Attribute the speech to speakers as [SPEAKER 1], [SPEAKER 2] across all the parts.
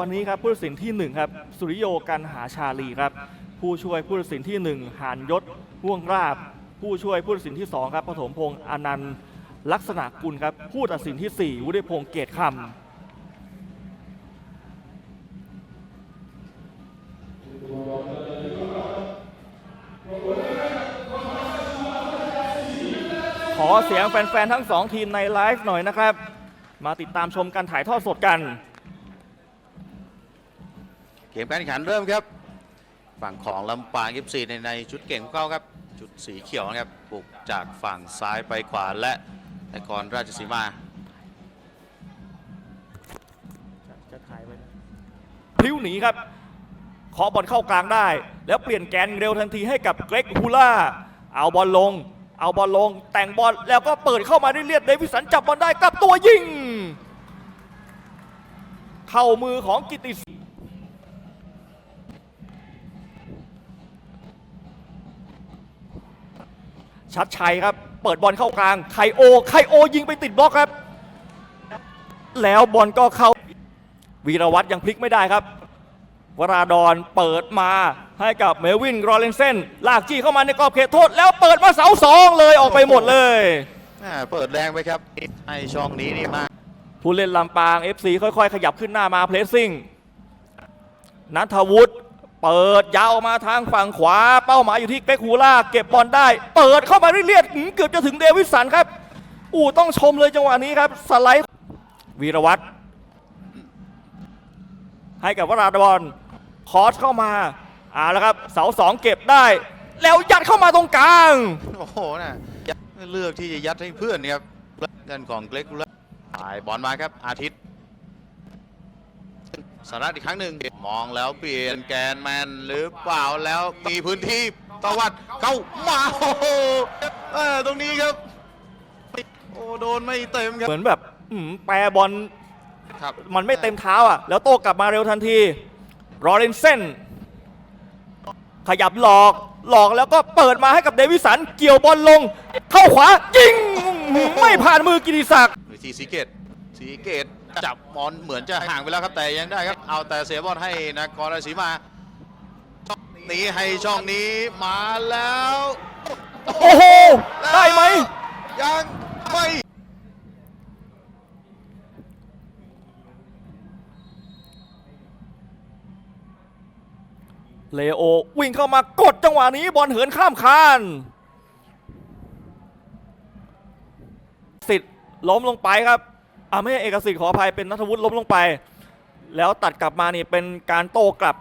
[SPEAKER 1] วันนี้ครับผู้ตัดสินที่หนึ่งครับสุริโยกันหาชาลีครับผู้ช่วยผู้ตัดสินที่หนึ่งหานยศห่วงราบ ผู้ช่วยผู้ตัดสินที่สองครับปฐมพงษ์อนันต์ลักษณะกุลครับผู้ตัดสินที่สี่วุฒิพงษ์เกตคำขอเสียงแฟน ๆ ทั้งสองทีมในไลฟ์หน่อยนะครับ มาติดตามชมการถ่ายทอดสดกัน
[SPEAKER 2] เกมการแข่งขันเริ่มครับ ฝั่งของลำปางยิปซีในในชุดเก่งของเขาครับ ชุดสีเขียวนะครับบุกจากฝั่งซ้ายไปขวาและนครราชสีมา
[SPEAKER 1] จะถ่ายไว้พลิ้วหนีครับเคาะบอลเข้ากลางได้ แล้วเปลี่ยนแกนเร็วทันทีให้กับเกรกฮูล่า เอาบอลลง เอาบอลลง แต่งบอลแล้วก็เปิดเข้ามาได้เลียดเดวิสันจับบอลได้กลับตัวยิง เข้ามือของกิติศั ชัดชัยครับ เปิดบอลเข้ากลาง ไคโอ ไคโอยิงไปติดบล็อกครับ แล้วบอลก็เข้า วีรวัตรยังพลิกไม่ได้ครับ วราดอนเปิดมาให้กับเมลวินรอเลนเซนลากจี้เข้ามาในกรอบเขตโทษ แล้วเปิดมาเสาสองเลยออกไปหมดเลย
[SPEAKER 2] อ่าเปิดแรงไปครับให้ช่องนี้นี่มา
[SPEAKER 1] ผู้เล่นลำปาง FC ค่อยๆ ขยับขึ้นหน้ามาเพลสซิ่งนัทวุฒิ เปิดยาวมาทางฝั่งขวา เป้าหมายอยู่ที่เกรกฮูล่า เก็บบอลได้ เปิดเข้ามาเรียดเกือบจะถึงเดวิสสันครับ อู้ต้องชมเลยจังหวะนี้ครับ สไลด์วีรวัตรให้กับวราดอนคอสเข้ามาอ่าแล้วครับ เสาสองเก็บได้ แล้วยัดเข้ามาตรงกลาง
[SPEAKER 2] โอ้โหนะเลือกที่จะยัดให้เพื่อนครับด้านของเกรกกุลถ่ายบอลมาครับอาทิตย์ สารัตอีกครั้งหนึ่งมองแล้วเปลี่ยนแกนแมนหรือเปล่าแล้วมีพื้นที่ตะวัดเข้ามาโอ้โหเออตรงนี้ครับ โอ้โดนไม่เต็มครับ
[SPEAKER 1] เหมือนแบบอืมแปรบอล
[SPEAKER 2] ครับ
[SPEAKER 1] มันไม่เต็มเท้าอะ แล้วโต้กลับมาเร็วทันที รอเรนเซนขยับหลอกหลอกแล้วก็เปิดมาให้กับเดวิสันเกี่ยวบอลลง เข้าขวายิง ไม่ผ่านมือกิติศักดิ์
[SPEAKER 2] วิธีสีเกตสีเกต จับบอลเหมือนจะห่างไปแล้วครับแต่ยังได้ครับ เอาแต่เสียบอลให้นครราชสีมาช่องนี้ให้ช่องนี้มาแล้ว
[SPEAKER 1] โอ้โหได้ไหม
[SPEAKER 2] ยังไม่
[SPEAKER 1] เลโอวิ่งเข้ามากดจังหวะนี้บอลเหินข้ามคานสิทธิ์ล้มลงไปครับ อ่าไม่ใช่เอกสิทธิ์ขออภัยเป็นนัทวุฒิล้มลงไป แล้วตัดกลับมานี่เป็นการโต้กลับ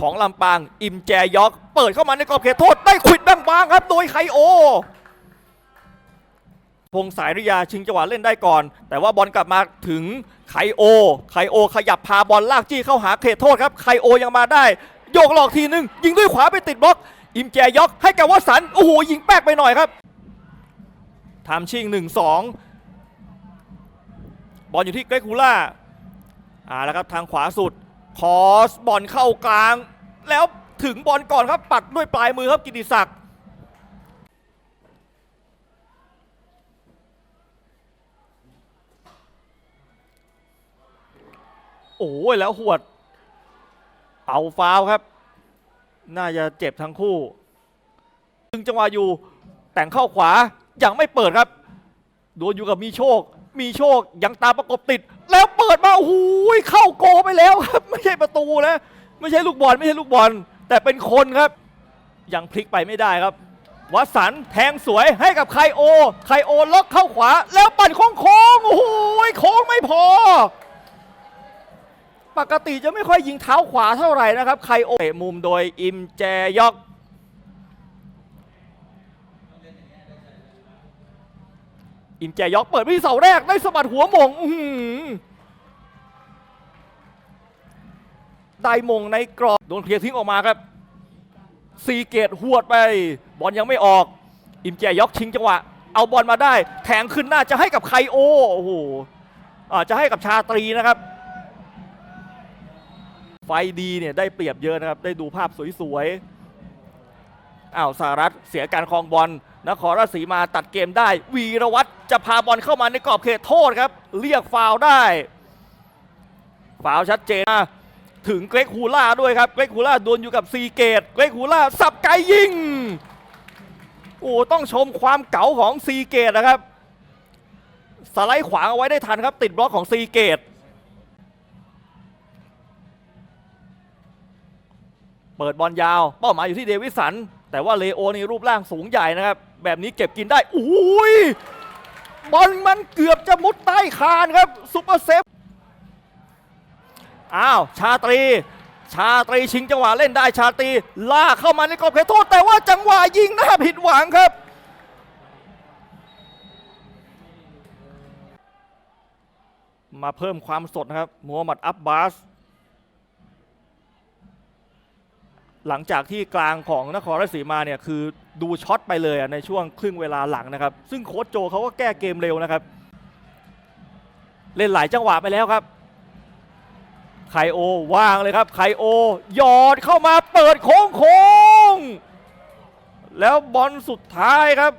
[SPEAKER 1] ของลำปางอิมแจยอก เปิดเข้ามาในกรอบเขตโทษได้ขวิดแบงบางครับ โดยไคโอพงสายริยาชิงจังหวะเล่นได้ก่อน แต่ว่าบอลกลับมาถึงไคโอ ไคโอขยับพาบอลลากจี้เข้าหาเขตโทษครับไคโอยังมาได้ โยกหลอกทีนึง ยิงด้วยขวาไปติดบล็อก อิมแจยอกให้กับวสันโอ้โหยิงแป๊กไปหน่อยครับทำชิง1 2 อลอยู่ที่เกรกฮูล่าอ่าแล้วครับทางขวาสุดคอสบอลเข้ากลาง แล้วถึงบอลก่อนครับปัดด้วยปลายมือครับกิติศักดิ์โอ้ยแล้วหวด เอาฟาวครับ น่าจะเจ็บทั้งคู่ดึงจังหวะอยู่แต่งเข้าขวายังไม่เปิดครับ โดนอยู่กับมีโชค มีโชคยังตามประกบติด แล้วเปิดมาโอ้โหเข้าโกไปแล้วครับ ไม่ใช่ประตูนะไม่ใช่ลูกบอลไม่ใช่ลูกบอล แต่เป็นคนครับ ยังพลิกไปไม่ได้ครับวัดสันแทงสวยให้กับไคโอ ไคโอล็อกเข้าขวา แล้วปั่นโค้งโค้งโอ้โหโค้งไม่พอ ปกติจะไม่ค่อยยิงเท้าขวาเท่าไหร่นะครับ ไคโอเตะมุมโดยอิมแจยอก อิมแจยอกเปิดไปที่เสาแรกได้สะบัดหัวมงได้มงในกรอบโดนเคลียร์ทิ้งออกมาครับซีเกตหวดไป บอลยังไม่ออก อิมแจยอกชิงจังหวะ เอาบอลมาได้ แทงขึ้นหน้าจะให้กับไคโอโอ้โหจะให้กับชาตรีนะครับ ไฟดีเนี่ยได้เปรียบเยอะนะครับ ได้ดูภาพสวยๆอ้าวสหรัฐเสียการครองบอล นครราชสีมาตัดเกมได้ วีรวัตรจะพาบอลเข้ามาในกรอบเขตโทษครับ เรียกฟาวได้ ฟาวชัดเจนนะถึงเกรกฮูล่าด้วยครับ เกรกฮูล่าดวลอยู่กับซีเกต เกรกฮูล่าสับไกยิง โอ้ต้องชมความเก๋าของซีเกตนะครับ สไลด์ขวางเอาไว้ได้ทันครับ ติดบล็อกของซีเกต เปิดบอลยาว เป้าหมายอยู่ที่เดวิสัน แต่ว่าเลโอนี่รูปร่างสูงใหญ่นะครับ แบบนี้เก็บกินได้อุ้ยบอลมันเกือบจะมุดใต้คานครับซุปเปอร์เซฟอ้าวชาตรี ชาตรีชิงจังหวะเล่นได้ชาตรีลากเข้ามาในกรอบเขตโทษ แต่ว่าจังหวะยิงน่าผิดหวังครับมาเพิ่มความสดนะครับมูฮัมหมัดอับบาส หลังจากที่กลางของนครราชสีมาเนี่ยคือดูช็อตไปเลยอะในช่วงครึ่งเวลาหลังนะครับ ซึ่งโค้ชโจเขาก็แก้เกมเร็วนะครับ เล่นหลายจังหวะไปแล้วครับไคโอว่างเลยครับไคโอหยอดเข้ามาเปิดโค้งโค้งๆแล้วบอลสุดท้ายครับ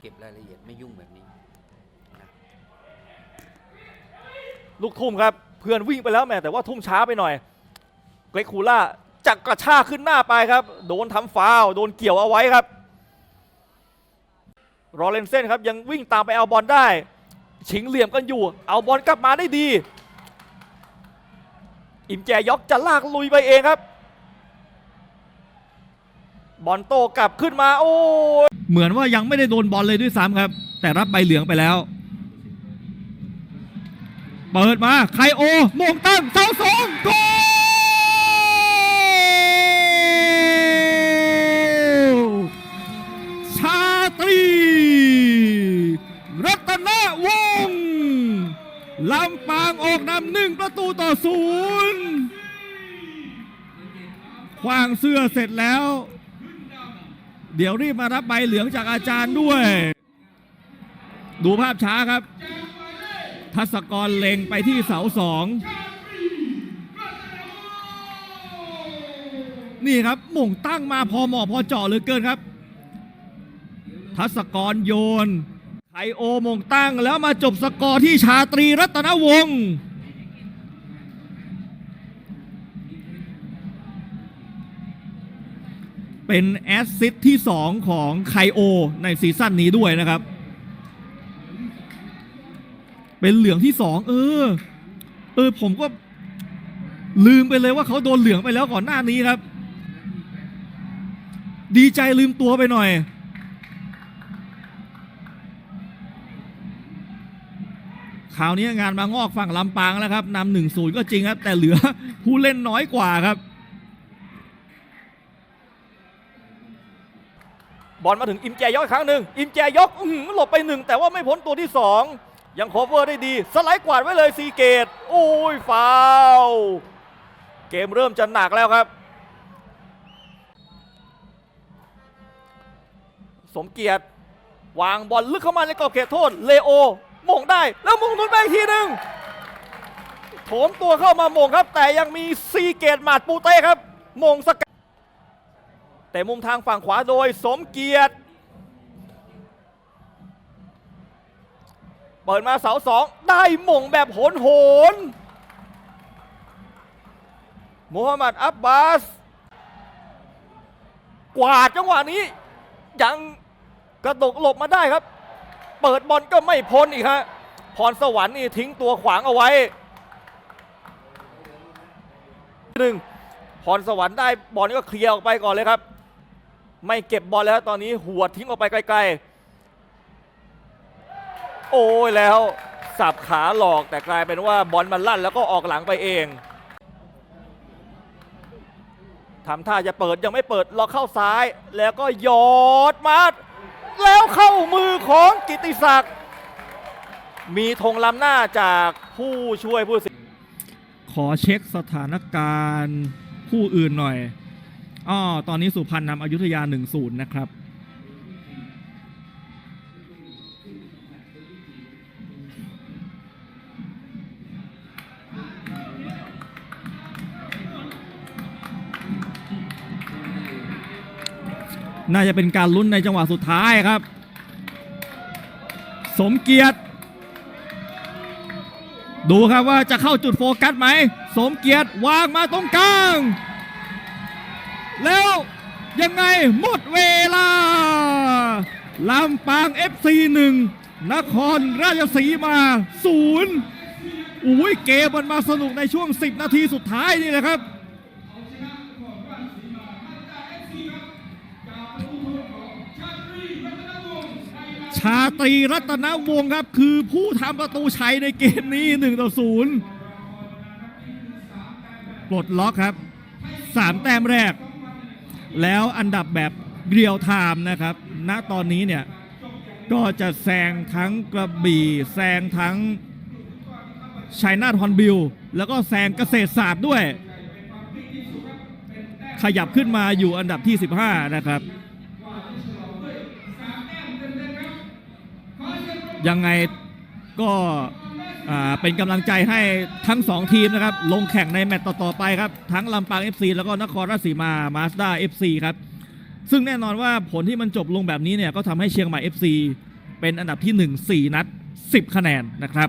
[SPEAKER 3] เก็บรายละเอียดไม่ยุ่งแบบนี้
[SPEAKER 1] ลูกทุ่มครับ เพื่อนวิ่งไปแล้วแม่แต่ว่าทุ่มช้าไปหน่อย เกรกคูล่าจักกระชากขึ้นหน้าไปครับ โดนทำฟาวโดนเกี่ยวเอาไว้ครับ รอเลนเซนครับยังวิ่งตามไปเอาบอลได้ ชิงเหลี่ยมกันอยู่ เอาบอลกลับมาได้ดี อิมแจยอกจะลากลุยไปเองครับ บอลโตกลับขึ้นมา โอ้ย
[SPEAKER 4] เหมือนว่ายังไม่ได้โดนบอลเลยด้วยซ้ำครับ แต่รับใบเหลืองไปแล้วเปิดมา ไคโอโมงตั้งเสาสองโก ประตูต่อศูนย์ควางเสื้อเสร็จแล้ว เดี๋ยวรีบมารับใบเหลืองจากอาจารย์ด้วย ดูภาพช้าครับ ทัศกรเล็งไปที่เสาสองนี่ครับหม่งตั้งมาพอเหมาะพอเจาะเหลือเกินครับ ทัศกรโยนไคโอมงตั้งแล้วมาจบสกอร์ที่ชาตรีรัตนวงศ์ เป็นแอสซิสต์ที่ 2 ของไคโอ ในซีซั่นนี้ด้วยนะครับ เป็นเหลืองที่ 2 เออ เออ ผมก็ลืมไปเลยว่าเขาโดนเหลืองไปแล้วก่อนหน้านี้ครับ ดีใจลืมตัวไปหน่อยคราวนี้งานมางอกฝั่งลำปางแล้วครับนำหนึ่งศูนย์ก็จริงครับ แต่เหลือผู้เล่นน้อยกว่าครับ
[SPEAKER 1] บอลมาถึงอิมแจยอกอีกครั้งหนึ่งอิมแจยอกอื้อหือหลบไปหนึ่งแต่ว่าไม่พ้นตัวที่สองยังโคเวอร์ได้ดี สไลด์กวาดไว้เลยซีเกตโอ้ยฟาวล์เกมเริ่มจะหนักแล้วครับ สมเกียรติวางบอลลึกเข้ามาในกรอบเขตโทษเลโอมงได้ แล้วมงทุนไปอีกทีหนึ่งโถมตัวเข้ามามงครับ แต่ยังมีซีเกตหมาดปูเต้ครับมงสกัด แต่มุมทางฝั่งขวาโดยสมเกียรติ เปิดมาเสาสองได้หม่งแบบโหนโหนมูฮัมหมัดอับบาส กวาดจังหวะนี้ ยังกระดกหลบมาได้ครับ เปิดบอลก็ไม่พ้นอีกฮะพรสวรรค์นี่ทิ้งตัวขวางเอาไว้หนึ่งพรสวรรค์ได้บอลก็เคลียร์ออกไปก่อนเลยครับ ไม่เก็บบอลแล้วตอนนี้หัวทิ้งออกไปไกลๆ โอ้ยแล้วสับขาหลอกแต่กลายเป็นว่าบอลมันลั่นแล้วก็ออกหลังไปเองทำท่าจะเปิดยังไม่เปิดล็อเข้าซ้ายแล้วก็ยอดมาแล้วเข้ามือของกิติศักดิ์มีธงล้ำหน้าจากผู้ช่วยผู้สิ
[SPEAKER 4] ขอเช็คสถานการณ์คู่อื่นหน่อย อ้อตอนนี้สุพรรณนำอยุธยา 1-0 นะครับน่าจะเป็นการลุ้นในจังหวะสุดท้ายครับ สมเกียรติ
[SPEAKER 1] ดูครับว่าจะเข้าจุดโฟกัสไหม สมเกียรติวางมาตรงกลาง แล้วยังไงหมดเวลาลำปาง FC 1 นครราชสีมา0อุ้ยเกมมันมาสนุกในช่วง 10 นาทีสุดท้ายนี่แหละครับชาตรีรัตนวงศ์ครับคือผู้ทำประตูชัยในเกมนี้1ต่อ0ปลดล็อกครับ 3 แต้มแรก แล้วอันดับแบบเรียลไทม์นะครับ ณตอนนี้เนี่ยก็จะแซงทั้งกระบี่แซงทั้งชัยนาทฮอนบิลแล้วก็แซงเกษตรศาสตร์ด้วย ขยับขึ้นมาอยู่อันดับที่ 15 นะครับ ยังไงก็ เป็นกำลังใจให้ทั้ง 2 ทีมนะครับ ลงแข่งในแมตต์ต่อ ๆ ไปครับ ทั้งลำปาง FC แล้วก็นครราชสีมามาสด้า FC ครับ ซึ่งแน่นอนว่าผลที่มันจบลงแบบนี้เนี่ย ก็ทำให้เชียงใหม่ FC เป็นอันดับที่ 1 4 นัด 10 คะแนนนะครับ